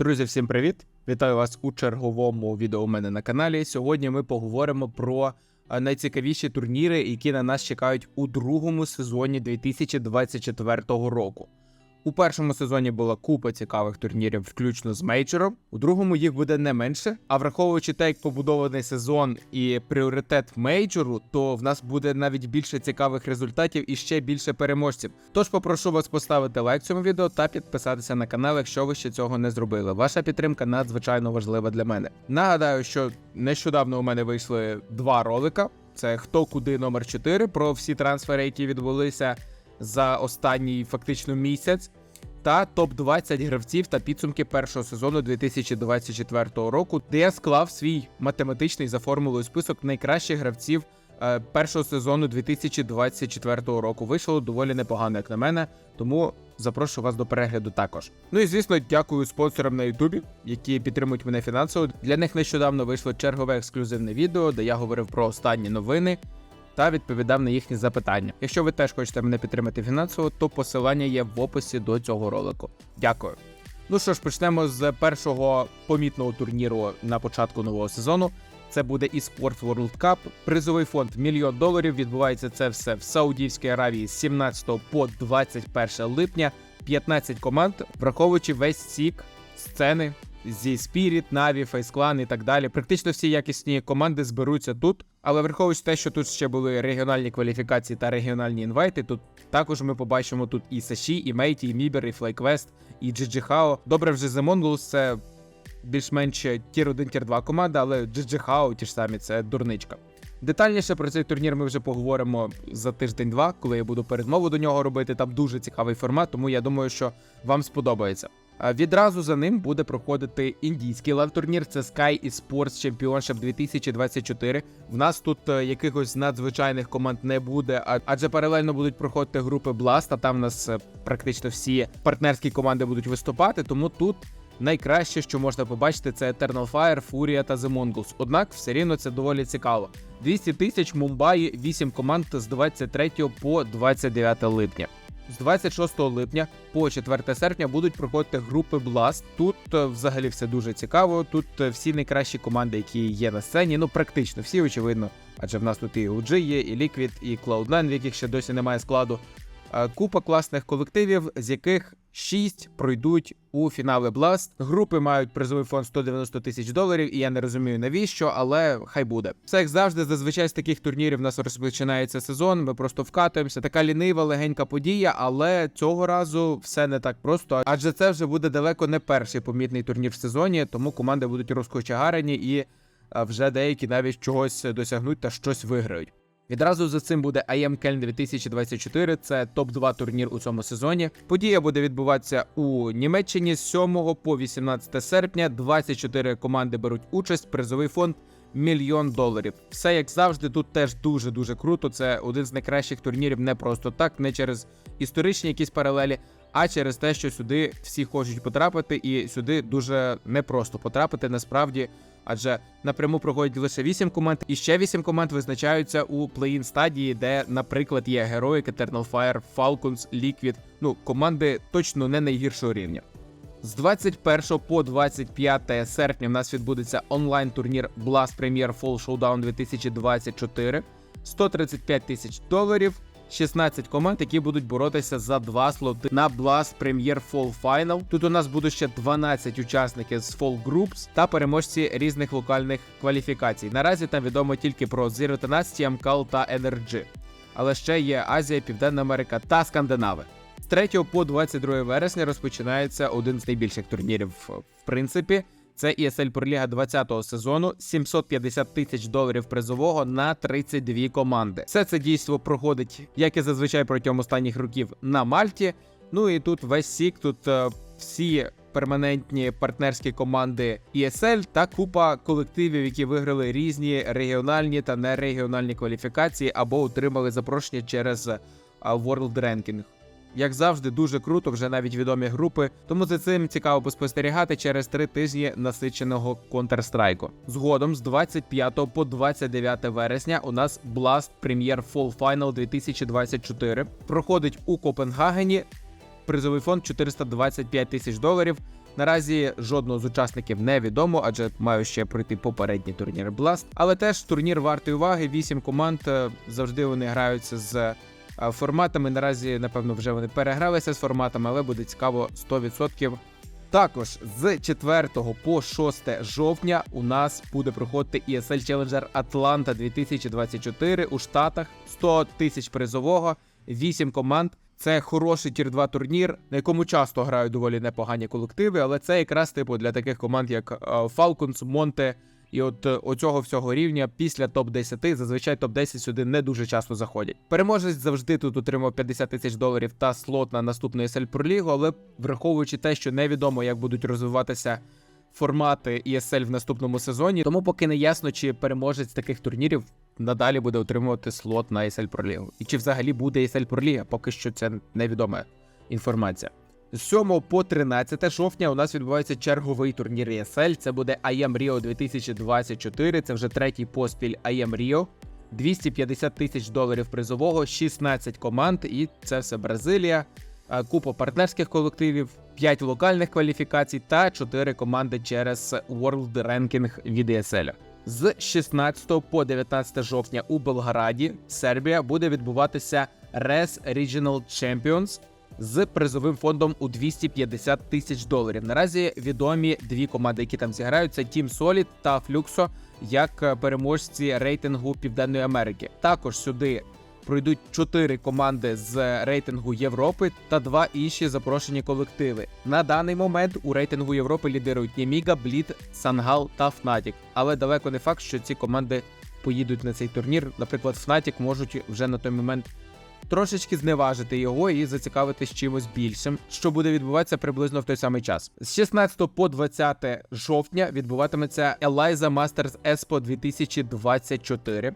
Друзі, всім привіт! Вітаю вас у черговому відео у мене на каналі. Сьогодні ми поговоримо про е, найцікавіші турніри, які на нас чекають у другому сезоні 2024 року. У першому сезоні була купа цікавих турнірів, включно з мейджором. У другому їх буде не менше. А враховуючи те, як побудований сезон і пріоритет мейджору, то в нас буде навіть більше цікавих результатів і ще більше переможців. Тож попрошу вас поставити лайк цьому відео та підписатися на канал, якщо ви ще цього не зробили. Ваша підтримка надзвичайно важлива для мене. Нагадаю, що нещодавно у мене вийшли два ролика. Це хто куди номер 4 про всі трансфери, які відбулися за останній фактично місяць, та топ 20 гравців та підсумки першого сезону 2024 року, де я склав свій математичний за формулою список найкращих гравців е, першого сезону 2024 року. Вийшло доволі непогано, як на мене, тому запрошую вас до перегляду також. Ну і звісно, дякую спонсорам на Ютубі, які підтримують мене фінансово. Для них нещодавно вийшло чергове ексклюзивне відео, де я говорив про останні новини та відповідав на їхні запитання. Якщо ви теж хочете мене підтримати фінансово, то посилання є в описі до цього ролику. Дякую. Ну що ж, почнемо з першого помітного турніру на початку нового сезону. Це буде eSport World Cup. Призовий фонд мільйон доларів. Відбувається це все в Саудівській Аравії з 17 по 21 липня. 15 команд, враховуючи весь сік, сцени зі Spirit, Na'Vi, Face і так далі. Практично всі якісні команди зберуться тут. Але враховуючи те, що тут ще були регіональні кваліфікації та регіональні інвайти, тут також ми побачимо тут і Саші, і Мейті, і Мібер, і FlyQuest, і GG Hao. Добре, вже The Mongols це більш-менш тір 1 тір 2 команда, але GG Hao ті ж самі це дурничка. Детальніше про цей турнір ми вже поговоримо за тиждень-два, коли я буду передмову до нього робити. Там дуже цікавий формат, тому я думаю, що вам сподобається. Відразу за ним буде проходити індійський лев-турнір. Це Sky Esports Championship 2024. В нас тут е, якихось надзвичайних команд не буде, адже паралельно будуть проходити групи Blast, а там в нас е, практично всі партнерські команди будуть виступати. Тому тут найкраще, що можна побачити, це Eternal Fire, Furia та The Mongols. Однак все рівно це доволі цікаво. 200 тисяч Мумбаї, 8 команд з 23 по 29 липня. З 26 липня по 4 серпня будуть проходити групи Blast. Тут е, взагалі все дуже цікаво. Тут е, всі найкращі команди, які є на сцені. Ну практично всі, очевидно. Адже в нас тут і OG є, і Liquid, і Cloud9, в яких ще досі немає складу. Е, Купа класних колективів, з яких 6 пройдуть у фінали Blast. Групи мають призовий фонд 190 тисяч доларів, і я не розумію навіщо, але хай буде. Все як завжди, зазвичай з таких турнірів в нас розпочинається сезон. Ми просто вкатуємося. Така лінива, легенька подія, але цього разу все не так просто. Адже це вже буде далеко не перший помітний турнір в сезоні, тому команди будуть розкочегарені і вже деякі навіть чогось досягнуть та щось виграють. Відразу за цим буде IM Köln 2024, це топ-2 турнір у цьому сезоні. Подія буде відбуватися у Німеччині з 7 по 18 серпня. 24 команди беруть участь. Призовий фонд мільйон доларів. Все як завжди, тут теж дуже дуже круто. Це один з найкращих турнірів не просто так, не через історичні якісь паралелі, а через те, що сюди всі хочуть потрапити, і сюди дуже непросто потрапити насправді. Адже напряму проходять лише 8 команд, і ще 8 команд визначаються у плей-ін стадії, де, наприклад, є Heroic, Eternal Fire, Falcons, Liquid. Ну, команди точно не найгіршого рівня. З 21 по 25 серпня в нас відбудеться онлайн-турнір Blast Premier Fall Showdown 2024. 135 тисяч доларів. 16 команд, які будуть боротися за два слоти на Blast Premier Fall Final. Тут у нас будуть ще 12 учасників з Fall Groups та переможці різних локальних кваліфікацій. Наразі там відомо тільки про Zero Tenacity, MCAL та NRG. Але ще є Азія, Південна Америка та Скандинави. З 3 по 22 вересня розпочинається один з найбільших турнірів, в принципі. Це ESL Liga 20-го сезону, 750 тисяч доларів призового на 32 команди. Все це дійство проходить, як і зазвичай протягом останніх років на Мальті. Ну і тут весь сік, тут е, всі перманентні партнерські команди ESL та купа колективів, які виграли різні регіональні та нерегіональні кваліфікації або отримали запрошення через е, World Ranking. Як завжди, дуже круто, вже навіть відомі групи. Тому за цим цікаво поспостерігати через три тижні насиченого Counter-Strike. Згодом з 25 по 29 вересня у нас Blast Premier Fall Final 2024 проходить у Копенгагені. Призовий фонд 425 тисяч доларів. Наразі жодного з учасників не відомо, адже маю ще пройти попередні турніри Blast. Але теж турнір вартий уваги. Вісім команд е, завжди вони граються з форматами. Наразі, напевно, вже вони перегралися з форматами, але буде цікаво 100%. Також з 4 по 6 жовтня у нас буде проходити ESL Challenger Atlanta 2024 у Штатах. 100 тисяч призового, 8 команд. Це хороший тір 2 турнір, на якому часто грають доволі непогані колективи, але це якраз типу для таких команд, як е, Falcons, Монте. І от е, оцього всього рівня після топ 10 зазвичай топ 10 сюди не дуже часто заходять. Переможець завжди тут отримав 50 тисяч доларів та слот на наступну ESL Pro League, але враховуючи те, що невідомо, як будуть розвиватися формати ESL в наступному сезоні, тому поки не ясно, чи переможець таких турнірів надалі буде отримувати слот на ESL Pro League. І чи взагалі буде ESL Pro League, поки що це невідома інформація. З 7 по 13 жовтня у нас відбувається черговий турнір ESL. Це буде IM Rio 2024. Це вже третій поспіль IM Rio. 250 тисяч доларів призового, 16 команд, і це все Бразилія, е, купа партнерських колективів, 5 локальних кваліфікацій та 4 команди через World Ranking від ESL. З 16 по 19 жовтня у Белграді, Сербія, буде відбуватися RES Regional Champions з призовим фондом у 250 тисяч доларів. Наразі відомі дві команди, які там зіграють: це Team Solid та Fluxo, як е, переможці рейтингу Південної Америки. Також сюди пройдуть чотири команди з рейтингу Європи та два інші запрошені колективи. На даний момент у рейтингу Європи лідирують Німіга, Бліт, Сангал та Фнатік. Але далеко не факт, що ці команди поїдуть на цей турнір. Наприклад, Фнатік можуть вже на той момент трошечки зневажити його і зацікавитись чимось більшим, що буде відбуватися приблизно в той самий час. З 16 по 20 жовтня відбуватиметься Eliza Masters Expo 2024.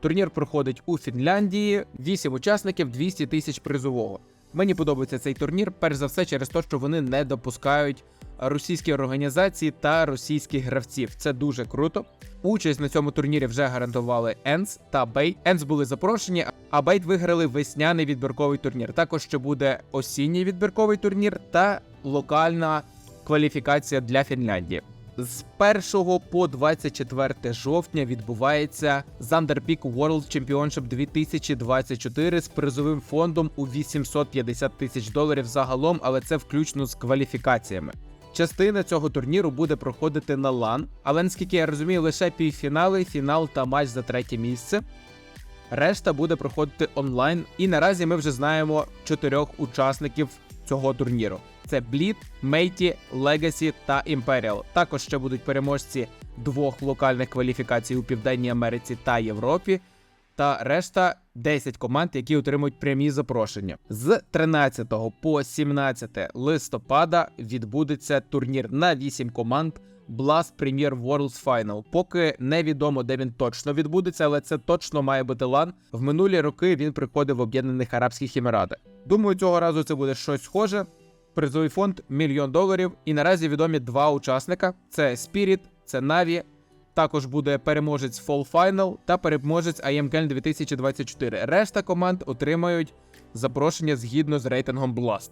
Турнір проходить у Фінляндії. 8 учасників, 200 тисяч призового. Мені подобається цей турнір, перш за все, через те, що вони не допускають російські організації та російських гравців. Це дуже круто. Участь на цьому турнірі вже гарантували Енс та Бейт. Енс були запрошені, а Бейт виграли весняний відбірковий турнір. Також ще буде осінній відбірковий турнір та локальна кваліфікація для Фінляндії. З 1 по 24 жовтня відбувається Peak World Championship 2024 з призовим фондом у 850 тисяч доларів загалом, але це включно з кваліфікаціями. Частина цього турніру буде проходити на LAN, але наскільки я розумію, лише півфінали, фінал та матч за третє місце. Решта буде проходити онлайн, і наразі ми вже знаємо чотирьох учасників цього турніру: це Bleed, Мейті, Legacy та Imperial. Також ще будуть переможці двох локальних кваліфікацій у Південній Америці та Європі. Та решта 10 команд, які отримують прямі запрошення. З 13 по 17 листопада відбудеться турнір на 8 команд Blast Premier Worlds Final. Поки невідомо, де він точно відбудеться, але це точно має бути лан. В минулі роки він приходив в Об'єднаних Арабських Еміратах. Думаю, цього разу це буде щось схоже. Призовий фонд мільйон доларів. І наразі відомі два учасника: це Spirit, це Na'Vi. Також буде переможець Fall Final та переможець IMGL 2024. Решта команд отримають запрошення згідно з рейтингом Blast.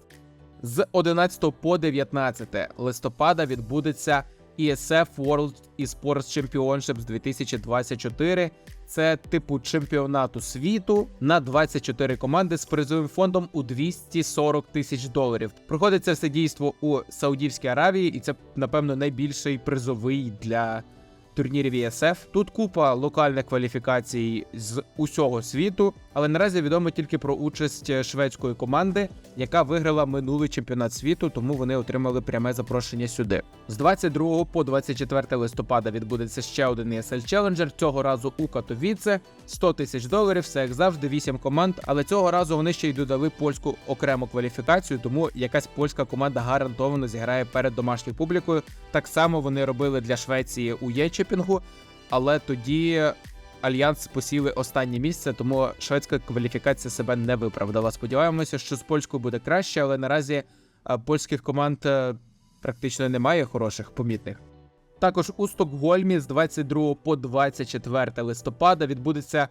З 11 по 19 листопада відбудеться ESF World eSports Championships 2024. Це типу чемпіонату світу на 24 команди з призовим фондом у 240 тисяч доларів. Проходиться все дійство у Саудівській Аравії, і це, напевно, найбільший призовий для турнірів ESF. Тут купа локальних кваліфікацій з усього світу, але наразі відомо тільки про участь шведської команди, яка виграла минулий чемпіонат світу, тому вони отримали пряме запрошення сюди. З 22 по 24 листопада відбудеться ще один ESL Challenger, цього разу у Катовіце. 100 тисяч доларів, все як завжди, 8 команд. Але цього разу вони ще й додали польську окрему кваліфікацію, тому якась польська команда гарантовано зіграє перед домашньою публікою. Так само вони робили для Швеції у Єчепінгу, але тоді Альянс посіли останнє місце, тому шведська кваліфікація себе не виправдала. Сподіваємося, що з польською буде краще, але наразі польських команд практично немає хороших помітних. Також у Стокгольмі з 22 по 24 листопада відбудеться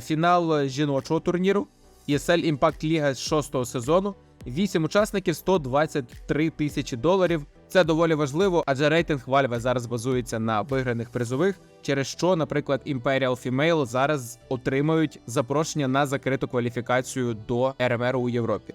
фінал жіночого турніру ESL Impact Liga з 6 сезону. 8 учасників 123 тисячі доларів. Це доволі важливо, адже рейтинг Valve зараз базується на виграних призових, через що, наприклад, Imperial Female зараз отримають запрошення на закриту кваліфікацію до РМР у Європі.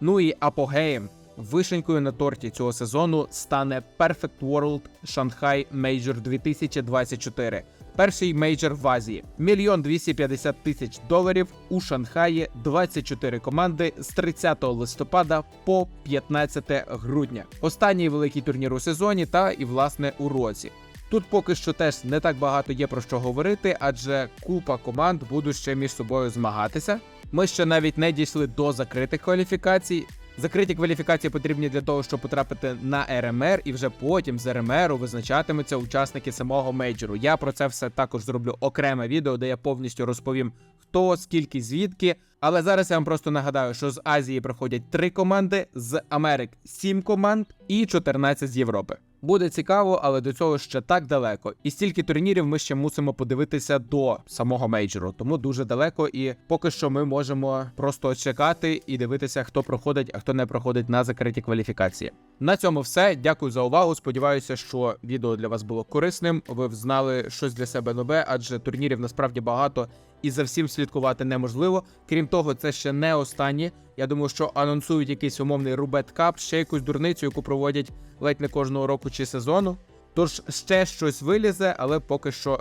Ну і апогеєм, вишенькою на торті цього сезону стане Perfect World Shanghai Major 2024. Перший мейджор в Азії. Мільйон 250 тисяч доларів у Шанхаї 24 команди з 30 листопада по 15 грудня. Останній великий турнір у сезоні та і власне у році. Тут поки що теж не так багато є про що говорити, адже купа команд будуть ще між собою змагатися. Ми ще навіть не дійшли до закритих кваліфікацій. Закриті кваліфікації потрібні для того, щоб потрапити на РМР, і вже потім з РМР визначатимуться учасники самого мейджору. Я про це все також зроблю окреме відео, де я повністю розповім, хто, скільки, звідки. Але зараз я вам просто нагадаю, що з Азії проходять три команди, з Америк 7 команд і 14 з Європи. Буде цікаво, але до цього ще так далеко. І стільки турнірів ми ще мусимо подивитися до самого мейджору, тому дуже далеко. І поки що ми можемо просто чекати і дивитися, хто проходить, а хто не проходить на закриті кваліфікації. На цьому все. Дякую за увагу. Сподіваюся, що відео для вас було корисним. Ви взнали щось для себе нове, адже турнірів насправді багато і за всім слідкувати неможливо. Крім того, це ще не останні. Я думаю, що анонсують якийсь умовний Рубет Кап, ще якусь дурницю, яку проводять ледь не кожного року чи сезону. Тож ще щось вилізе, але поки що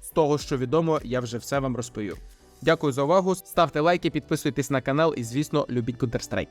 з того, що відомо, я вже все вам розповів. Дякую за увагу. Ставте лайки, підписуйтесь на канал і, звісно, любіть Counter-Strike.